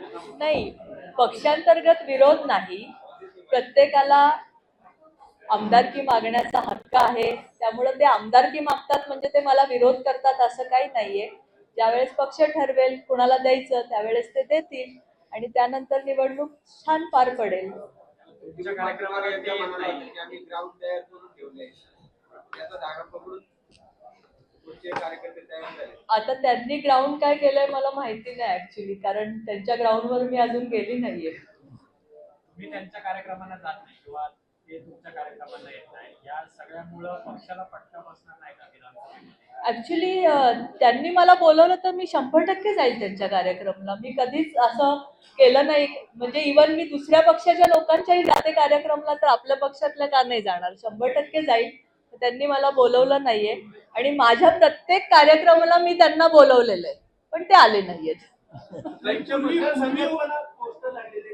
नाही पक्षांतर्गत विरोध नाही. प्रत्येकाला आमदारकी मागण्याचा हक्क आहे. त्यामुळे ते आमदारकी मागतात म्हणजे ते मला विरोध करतात असं काही नाहीये. ज्यावेळेस पक्ष ठरवेल कुणाला द्यायचं त्यावेळेस ते देतील आणि त्यानंतर निवडणूक छान पार पडेल. कार्यक्रमाला आता त्यांनी ग्राउंड काय केलंय मला माहिती नाही ऍक्च्युली कारण त्यांच्या ग्राउंडवर मी अजून गेली नाहीये. तुम्ही त्यांच्या कार्यक्रमाला जात नाही किंवा ते तुमच्या कार्यक्रमाला येत नाही. या सगळ्यामुळं पक्षाला फटका बसणार नाही का विधानसभेमध्ये? ऍक्च्युली त्यांनी मला बोलवलं तर मी शंभर टक्के जाईल त्यांच्या कार्यक्रमला. मी कधीच असं केलं नाही. म्हणजे इवन मी दुसऱ्या पक्षाच्या लोकांच्याही जाते कार्यक्रमला तर आपल्या पक्षातल्या का नाही जाणार? शंभर टक्के जाईल. त्यांनी मला बोलवलं नाहीये. आणि माझ्या प्रत्येक कार्यक्रमाला मी त्यांना बोलवलेलं आहे पण ते आले नाहीयेत.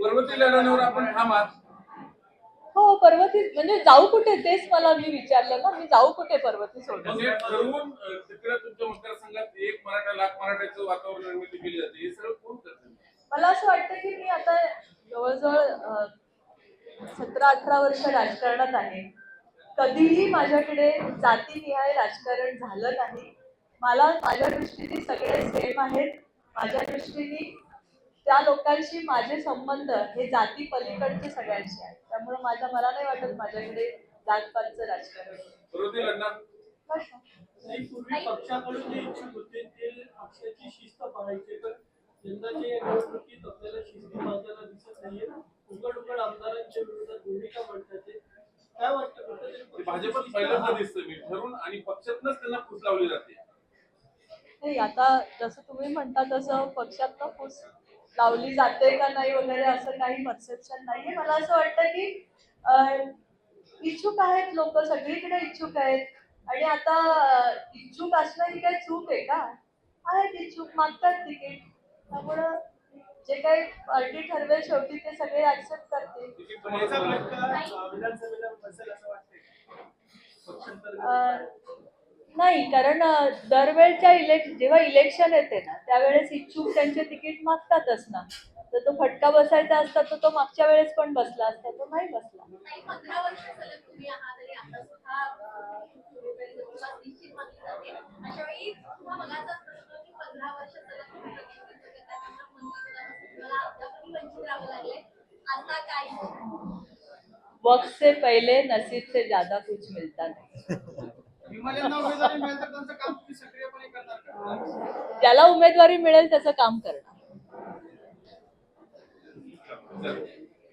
पर्वती लढवण्यावर आपण ठाम आहात हो पर्वती म्हणजे जाऊ कुठे? तेच मला मी विचारलं ना. मी जाऊ कुठे पर्वती सोडून? म्हणजे ठरवून अं, तिकडे तुमच्या मतदारसंघात एक मराठा लाख मराठ्याचं वातावरण निर्मिती केली जाते. हे सगळं कोण करतं? मला असं वाटतं की मी आता जवळजवळ सतरा अठरा वर्ष राजकारणात आहे. कधीही माझ्याकडे जातीनिहाय राजकारण झालं नाही. मला माझ्या दृष्टीने सगळे सेम आहेत. माझ्या दृष्टीने त्या लोकांशी माझे संबंध हे जाती पलीकडचे सगळ्यांशी आहेत. त्यामुळे माझ्या मला नाही वाटत माझ्याकडे जातपातचं राजकारण शिस्त पहिल्यांदा हा- दिसतं मी. ठरवून आणि पक्षातनच त्यांना फूस लावली जाते. नाही आता जसं तुम्ही म्हणता तसं पक्षात फूस लावली जाते का नाही वगैरे असं काही परसेप्शन नाहीये. मला असं वाटतं की इच्छुक आहेत लोक सगळीकडे इच्छुक आहेत. आणि आता इच्छुक असणं ही काही चूक आहे का? आहेत इच्छुक मागतात तिकीट त्यामुळं जे काही पार्टी ठरवेल शेवटी ते सगळे ऍक्सेप्ट करतील. नाही कारण दरवेळच्या इलेक्श जेव्हा इलेक्शन येते ना त्यावेळेस इच्छुक त्यांचे तिकीट मागतातच ना. तर तो फटका बसायचा असता तर तो मागच्या वेळेस पण बसला असता तो नाही बसला. आता काय? वक्त से पहले नसीब से ज्यादा कुछ मिलता नहीं ज्याला उमेदवारी मिळेल त्याचं काम करणार.